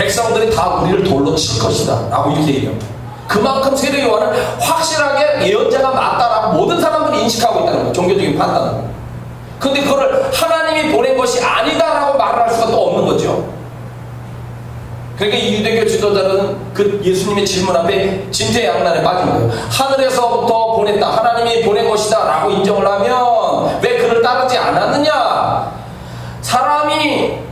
백성들이 다 우리를 돌로 칠 것이다. 라고 이렇게 얘기합니다. 그만큼 세례 요한은 확실하게 예언자가 맞다라고 모든 사람들이 인식하고 있다는 거예요. 종교적인 판단은. 근데 그거를 하나님이 보낸 것이 아니다라고 말을 할 수가 또 없는 거죠. 그러니까 이 유대교 지도자들은 그 예수님의 질문 앞에 진퇴양난에 빠진 거예요. 하늘에서부터 보냈다. 하나님이 보낸 것이다. 라고 인정을 하면 왜 그를 따르지 않았느냐? 사람이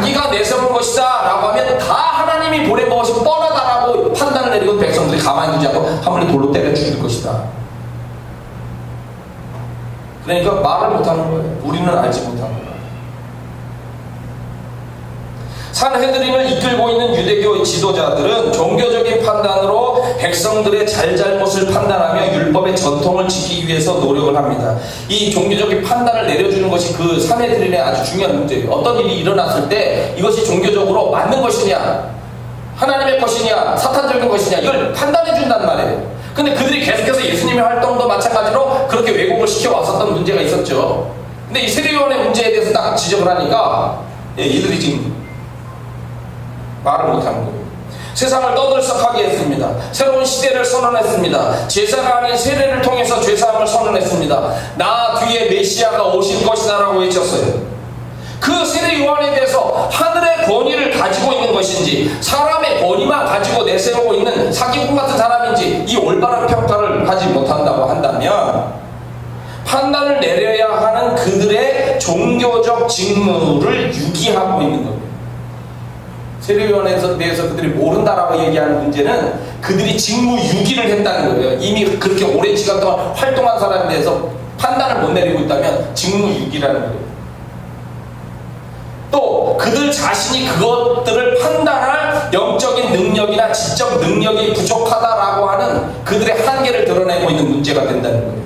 자기가 내세운 것이다. 라고 하면 다 하나님이 보낸 것이 뻔하다라고 판단을 내리고 백성들이 가만히 두지 않고 한 번에 돌로 때려 죽일 것이다. 그러니까 말을 못하는 거예요. 우리는 알지 못하는 거예요. 산헤드린을 이끌고 있는 유대교 지도자들은 종교적인 판단으로 백성들의 잘잘못을 판단하며 율법의 전통을 지키기 위해서 노력을 합니다. 이 종교적인 판단을 내려주는 것이 그 산헤드린의 아주 중요한 문제예요. 어떤 일이 일어났을 때 이것이 종교적으로 맞는 것이냐, 하나님의 것이냐, 사탄적인 것이냐 이걸 판단해 준단 말이에요. 근데 그들이 계속해서 예수님의 활동도 마찬가지로 그렇게 왜곡을 시켜 왔었던 문제가 있었죠. 근데 이 세례요한의 문제에 대해서 딱 지적을 하니까 예, 이들이 지금 말을 못하는 거예요. 세상을 떠들썩하게 했습니다. 새로운 시대를 선언했습니다. 제사가 아닌 세례를 통해서 죄사함을 선언했습니다. 나 뒤에 메시아가 오실 것이다라고 외쳤어요. 그 세례 요한에 대해서 하늘의 권위를 가지고 있는 것인지 사람의 권위만 가지고 내세우고 있는 사기꾼 같은 사람인지 이 올바른 평가를 하지 못한다고 한다면 판단을 내려야 하는 그들의 종교적 직무를 유기하고 있는 겁니다. 세례요한에서 대해서 그들이 모른다라고 얘기하는 문제는 그들이 직무 유기를 했다는 거예요. 이미 그렇게 오랜 시간 동안 활동한 사람에 대해서 판단을 못 내리고 있다면 직무 유기라는 거예요. 또 그들 자신이 그것들을 판단할 영적인 능력이나 지적 능력이 부족하다라고 하는 그들의 한계를 드러내고 있는 문제가 된다는 거예요.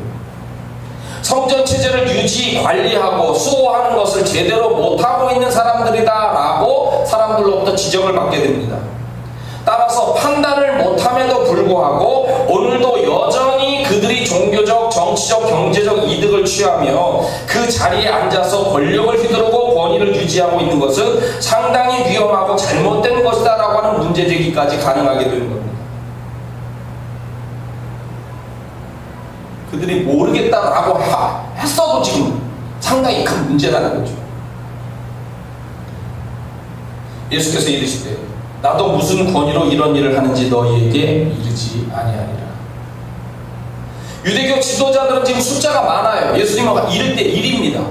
성전 체제를 유지, 관리하고 수호하는 것을 제대로 못하고 있는 사람들이다라고 사람들로부터 지적을 받게 됩니다. 따라서 판단을 못함에도 불구하고 오늘도 여전히 그들이 종교적, 정치적, 경제적 이득을 취하며 그 자리에 앉아서 권력을 휘두르고 권위를 유지하고 있는 것은 상당히 위험하고 잘못된 것이다라고 하는 문제 제기까지 가능하게 되는 겁니다. 그들이 모르겠다라고 하- 했어도 지금 상당히 큰 문제라는 거죠. 예수께서 이르시되 나도 무슨 권위로 이런 일을 하는지 너희에게 이르지 아니하리라. 유대교 지도자들은 지금 숫자가 많아요. 예수님은 1대 1입니다.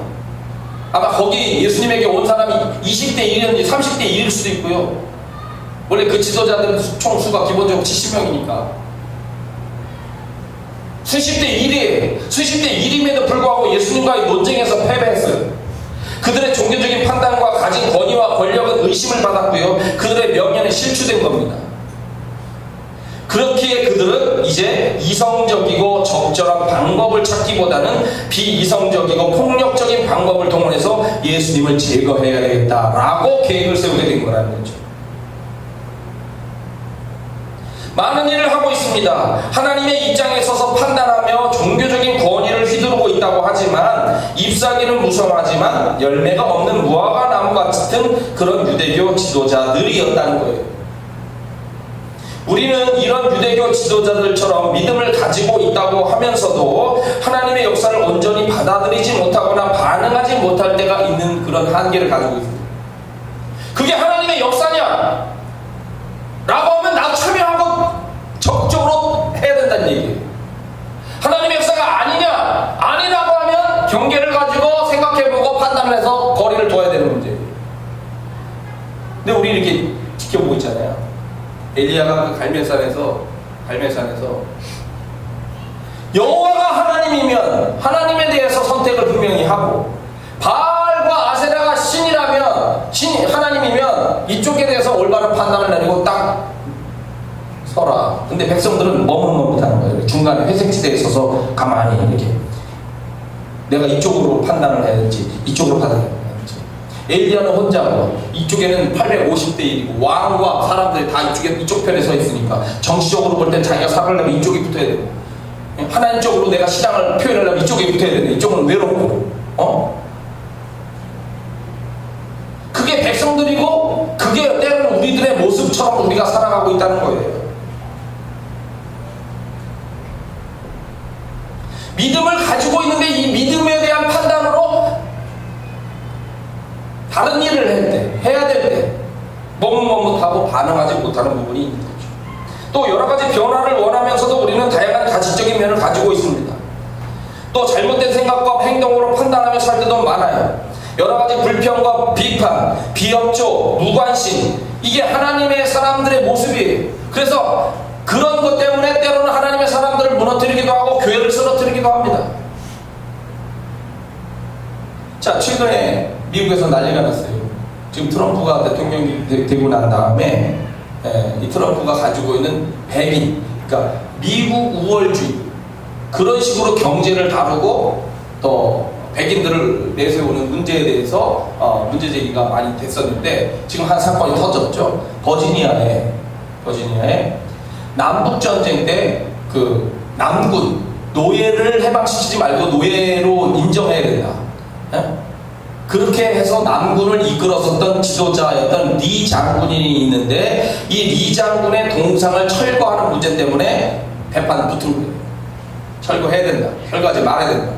아마 거기 예수님에게 온 사람이 20대 1이었는지 30대 1일 수도 있고요. 원래 그 지도자들은 총 수가 기본적으로 70명이니까. 수십 대 1이에요. 수십 대 1임에도 불구하고 예수님과의 논쟁에서 패배했어요. 그들의 종교적인 판단과 가진 권위와 권력은 의심을 받았고요. 그들의 명예는 실추된 겁니다. 그렇기에 그들은 이제 이성적이고 적절한 방법을 찾기보다는 비이성적이고 폭력적인 방법을 동원해서 예수님을 제거해야 되겠다라고 계획을 세우게 된 거라는 거죠. 많은 일을 하고 있습니다. 하나님의 입장에 서서 판단하며 종교적인 권위를 휘두르고 있다고 하지만 잎사귀는 무성하지만 열매가 없는 무화과 나무 같은 그런 유대교 지도자들이었다는 거예요. 우리는 이런 유대교 지도자들처럼 믿음을 가지고 있다고 하면서도 하나님의 역사를 온전히 받아들이지 못하거나 반응하지 못할 때가 있는 그런 한계를 가지고 있습니다. 그게 하나님의 역사냐? 라고 하면 나도 참여하고 적극적으로 해야 된다는 얘기예요. 하나님의 역사가 아니냐? 아니라고 하면 경계를 가지고 생각해보고 판단을 해서 거리를 둬야 되는 문제예요. 근데 우리 이렇게 지켜보고 있잖아요. 엘리야가 그 갈멜산에서 갈멜산에서 여호와가 하나님이면 하나님에 대해서 선택을 분명히 하고 바알과 아세라가 신이라면 신 하나님이면 이쪽에 대해서 올바른 판단을 내리고 딱 서라. 근데 백성들은 머뭇머뭇하는 거예요. 중간에 회색지대에 서서 가만히 이렇게 내가 이쪽으로 판단을 해야 될지 이쪽으로 판단을 해야 될지 엘리야는 혼자고 이쪽에는 850대 1이고 왕과 사람들이 다 이쪽에 이쪽 편에 서 있으니까 정치적으로 볼 땐 자기가 살아려면 이쪽에 붙어야 되고 하나님 쪽으로 내가 시장을 표현하려면 이쪽에 붙어야 되는데 이쪽은 외롭고 어? 그게 백성들이고 그게 모습처럼 우리가 살아가고 있다는 거예요. 믿음을 가지고 있는데 이 믿음에 대한 판단으로 다른 일을 할 때, 해야 될 때, 머뭇머뭇하고 반응하지 못하는 부분이 있는 거죠. 또 여러 가지 변화를 원하면서도 우리는 다양한 가치적인 면을 가지고 있습니다. 또 잘못된 생각과 행동으로 판단하며 살 때도 많아요. 여러 가지 불평과 비판, 비협조, 무관심, 이게 하나님의 사람들의 모습이에요. 그래서 그런 것 때문에 때로는 하나님의 사람들을 무너뜨리기도 하고 교회를 쓰러뜨리기도 합니다. 자, 최근에 미국에서 난리가 났어요. 지금 트럼프가 대통령이 되- 되고 난 다음에 에, 이 트럼프가 가지고 있는 백인, 그러니까 미국 우월주의 그런 식으로 경제를 다루고 또 백인들을 내세우는 문제에 대해서 어, 문제 제기가 많이 됐었는데 지금 한 사건이 터졌죠. 버지니아에 버지니아에 남북 전쟁 때 그 남군 노예를 해방시키지 말고 노예로 인정해야 된다. 예? 그렇게 해서 남군을 이끌었었던 지도자였던 리 장군이 있는데 이 리 장군의 동상을 철거하는 문제 때문에 배판 붙은 거예요. 철거해야 된다. 철거하지 말아야 된다.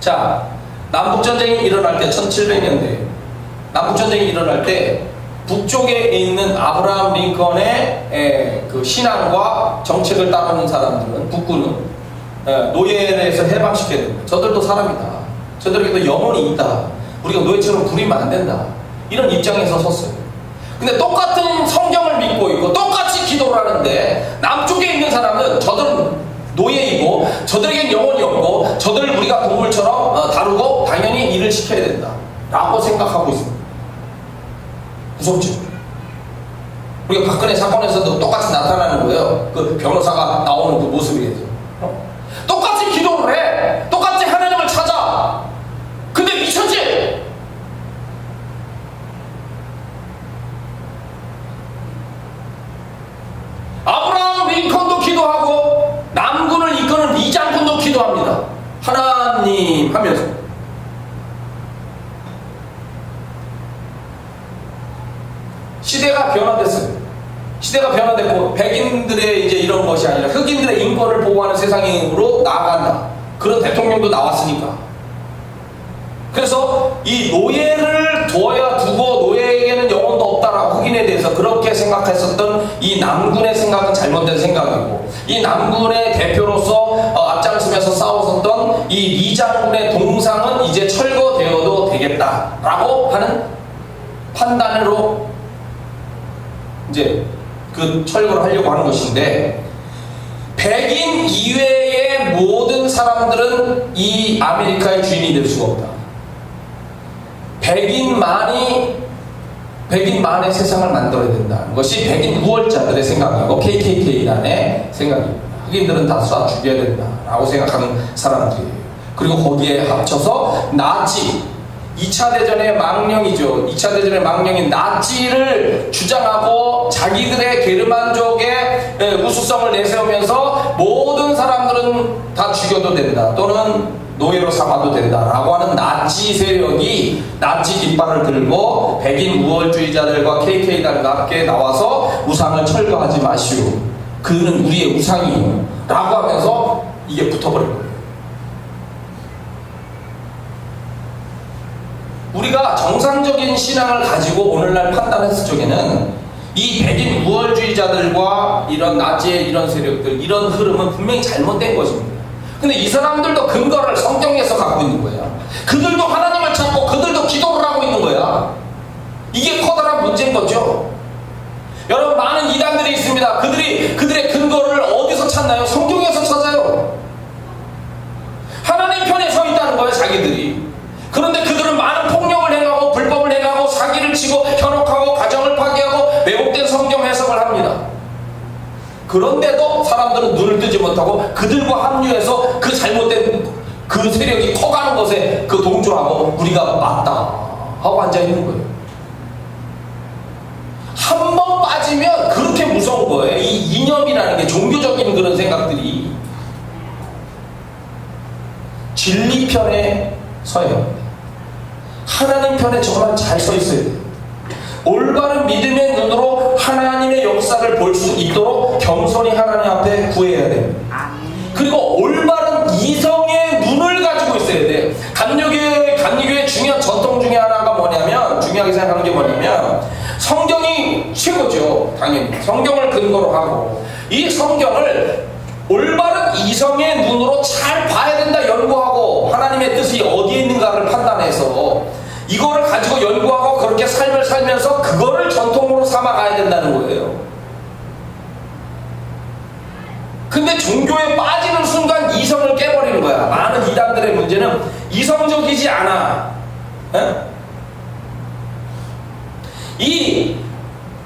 자, 남북전쟁이 일어날 때 1700년대 남북전쟁이 일어날 때 북쪽에 있는 아브라함 링컨의 에, 그 신앙과 정책을 따르는 사람들은 북군은 에, 노예에서 해방시켜야 된다. 저들도 사람이다. 저들에게도 영혼이 있다. 우리가 노예처럼 부리면 안 된다. 이런 입장에서 섰어요. 근데 똑같은 성경을 믿고 있고 똑같이 기도를 하는데 남쪽에 있는 사람은 저들은 노예이고 저들에겐 영혼이 없고 저들을 우리가 동물처럼 어, 다루고 당연히 일을 시켜야 된다. 라고 생각하고 있습니다. 무섭죠? 우리가 박근혜 사건에서도 똑같이 나타나는 거예요. 그 변호사가 나오는 그 모습이에요. 어? 똑같이 기도를 해. 똑같이 하나님을 찾아. 근데 미쳤지? 아브라함 링컨도 기도하고 남군을 이끄는 이장군도 기도합니다. 하나님 하면서 시대가 변화됐어요. 시대가 변화됐고 백인들의 이제 이런 것이 아니라 흑인들의 인권을 보호하는 세상으로 나아간다. 그런 대통령도 나왔으니까. 그래서 이 노예를 두어야 두고 노예에게는 영혼도 없다라고 흑인에 대해서 그렇게 생각했었던 이 남군의 생각은 잘못된 생각이고 이 남군의 대표로서 어, 앞장서면서 싸웠었던 이 이장군의 동상은 이제 철거되어도 되겠다라고 하는 판단으로 이제 그 철거를 하려고 하는 것인데 백인 이외의 모든 사람들은 이 아메리카의 주인이 될 수가 없다. 백인만이 백인만의 세상을 만들어야 된다는 것이 백인 우월자들의 생각이고 KKK단의 생각입니다. 흑인들은 다 쏴 죽여야 된다라고 생각하는 사람들이에요. 그리고 거기에 합쳐서 나치 2차 대전의 망령이죠. 2차 대전의 망령인 나치를 주장하고 자기들의 게르만족의 예, 우수성을 내세우면서 모든 사람들은 다 죽여도 된다. 또는 노예로 삼아도 된다라고 하는 나치 세력이 나치 깃발을 들고 백인 우월주의자들과 KK단과 함께 나와서 우상을 철거하지 마시오. 그는 우리의 우상이요. 라고 하면서 이게 붙어버린 거예요. 우리가 정상적인 신앙을 가지고 오늘날 판단했을 적에는 이 백인 우월주의자들과 이런 나치의 이런 세력들, 이런 흐름은 분명히 잘못된 것입니다. 근데 이 사람들도 근거를 성경에서 갖고 있는 거야. 그들도 하나님을 찾고 그들도 기도를 하고 있는 거야. 이게 커다란 문제인 거죠. 여러분 많은 이단들이 있습니다. 그들이 그들의 근거를 어디서 찾나요? 성경에서 찾아요. 하나님 편에 서 있다는 거예요, 자기들이. 그런데 그들은 많은 폭력을 행하고 불법을 행하고 사기를 치고 현혹하고 가정을 파괴하고 왜곡된 성경 해석을 합니다. 그런데도 사람들은 눈을 뜨지 못하고 그들과 합류해서 그 잘못된 그 세력이 커가는 것에 그 동조하고 우리가 맞다 하고 앉아 있는 거예요. 한 번 빠지면 그렇게 무서운 거예요. 이 이념이라는 게 종교적인 그런 생각들이 진리 편에 합니다. 하나님 편에 정말 잘 서 있어야 돼요. 올바른 믿음의 눈으로 하나님의 역사를 볼 수 있도록 겸손히 하나님 앞에 구해야. 아멘. 그리고 올바른 이성의 눈을 가지고 있어야 돼. 감리교회 감리교회 중요한 전통 중에 하나가 뭐냐면 중요하게 생각하는 게 뭐냐면 성경이 최고죠. 당연히 성경을 근거로 하고 이 성경을 올바른 이성의 눈으로 잘 봐야 된다 연구하고 하나님의 뜻이 어디에 있는가를 판단해서 이거를 가지고 연구하고 그렇게 삶을 살면서 그거를 전통으로 삼아가야 된다는 거예요. 근데 종교에 빠지는 순간 이성을 깨버리는 거야. 많은 이단들의 문제는 이성적이지 않아. 에? 이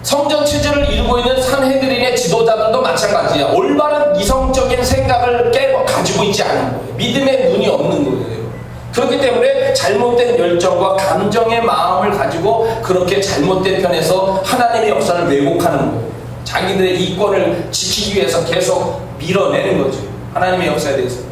성전 체제를 이루고 있는 산헤드린의 지도자들도 마찬가지야. 올바른 이성적인 생각을 깨 가지고 있지 않은 거예요. 믿음의 눈이 없는 거예요. 그렇기 때문에 잘못된 열정과 감정의 마음을 가지고 그렇게 잘못된 편에서 하나님의 역사를 왜곡하는 거예요. 자기들의 이권을 지키기 위해서 계속 밀어내는 거죠. 하나님의 역사에 대해서.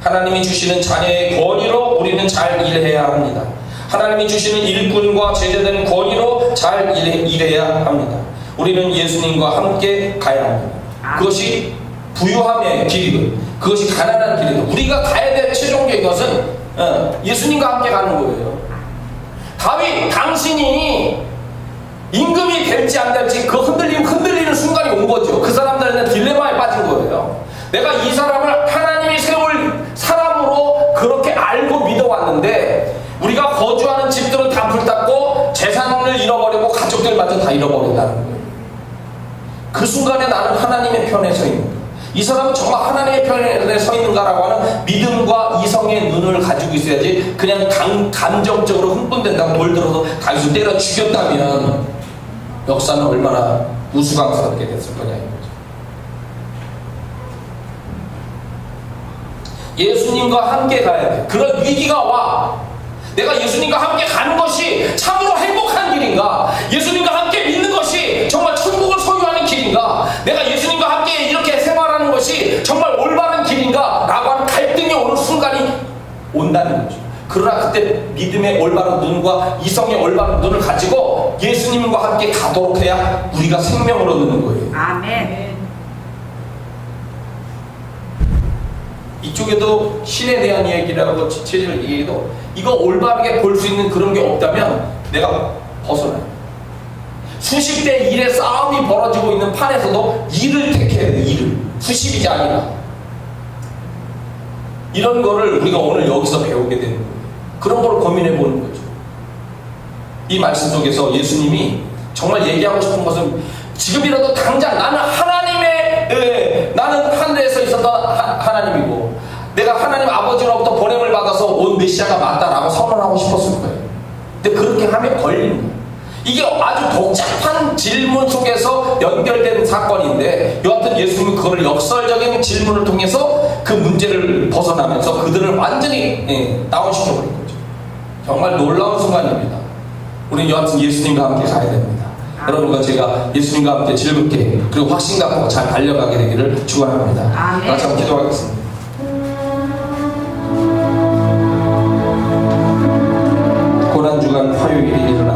하나님이 주시는 자녀의 권위로 우리는 잘 일해야 합니다. 하나님이 주시는 일꾼과 제자되는 권위로 잘 일해, 일해야 합니다. 우리는 예수님과 함께 가야 합니다. 그것이 부유함의 길이고 그것이 가난한 길이고 우리가 가야 될 최종적인 것은 어, 예수님과 함께 가는 거예요. 다윗 당신이 임금이 될지 안 될지 그 흔들림 흔들리는 순간이 온 거죠. 그 사람들은 딜레마에 빠진 거예요. 내가 이 사람을 하나님이 세울 사람으로 그렇게 알고 믿어왔는데 우리가 거주하는 집들은 다 불탔고 재산을 잃어버리고 가족들마저 다 잃어버린다는 거예요. 그 순간에 나는 하나님의 편에 서 있는 거예요. 이 사람은 정말 하나님의 편에 서 있는가라고 하는 믿음과 이성의 눈을 가지고 있어야지 그냥 감, 감정적으로 흥분된다고 돌 들어서 다윗을 때려 죽였다면 역사는 얼마나 우스꽝스럽게 됐을 거냐 이거죠. 예수님과 함께 가야 돼. 그런 위기가 와. 내가 예수님과 함께 가는 것이 참으로 행복한 길인가? 예수님과 함께 믿는 것이 정말 천국을 소유하는 길인가? 내가 예수 것이 정말 올바른 길인가? 라고 하는 갈등이 오는 순간이 온다는 거죠. 그러나 그때 믿음의 올바른 눈과 이성의 올바른 눈을 가지고 예수님과 함께 가도록 해야 우리가 생명을 얻는 거예요. 아멘. 이쪽에도 신에 대한 이야기라고 체질을 얘기해도 이거 올바르게 볼 수 있는 그런 게 없다면 내가 벗어나요. 수십 대 일의 싸움이 벌어지고 있는 판에서도 일을 택해야 돼, 일을. 수십이 아니라. 이런 거를 우리가 오늘 여기서 배우게 되는 거예요. 그런 걸 고민해 보는 거죠. 이 말씀 속에서 예수님이 정말 얘기하고 싶은 것은 지금이라도 당장 나는 하나님의 예, 나는 하늘에서 있었던 하, 하나님이고 내가 하나님 아버지로부터 보냄을 받아서 온 메시아가 맞다라고 선언하고 싶었을 거예요. 근데 그렇게 하면 걸리는 거예요. 이게 아주 복잡한 질문 속에서 연결된 사건인데 여하튼 예수님은 그거를 역설적인 질문을 통해서 그 문제를 벗어나면서 그들을 완전히 예, 다운시켜버린 거죠. 정말 놀라운 순간입니다. 우리는 여하튼 예수님과 함께 가야 됩니다. 여러분과 제가 예수님과 함께 즐겁게 그리고 확신 갖고 잘 달려가게 되기를 축원합니다. 아멘. 같이 한번 기도하겠습니다. 고난 주간 화요일이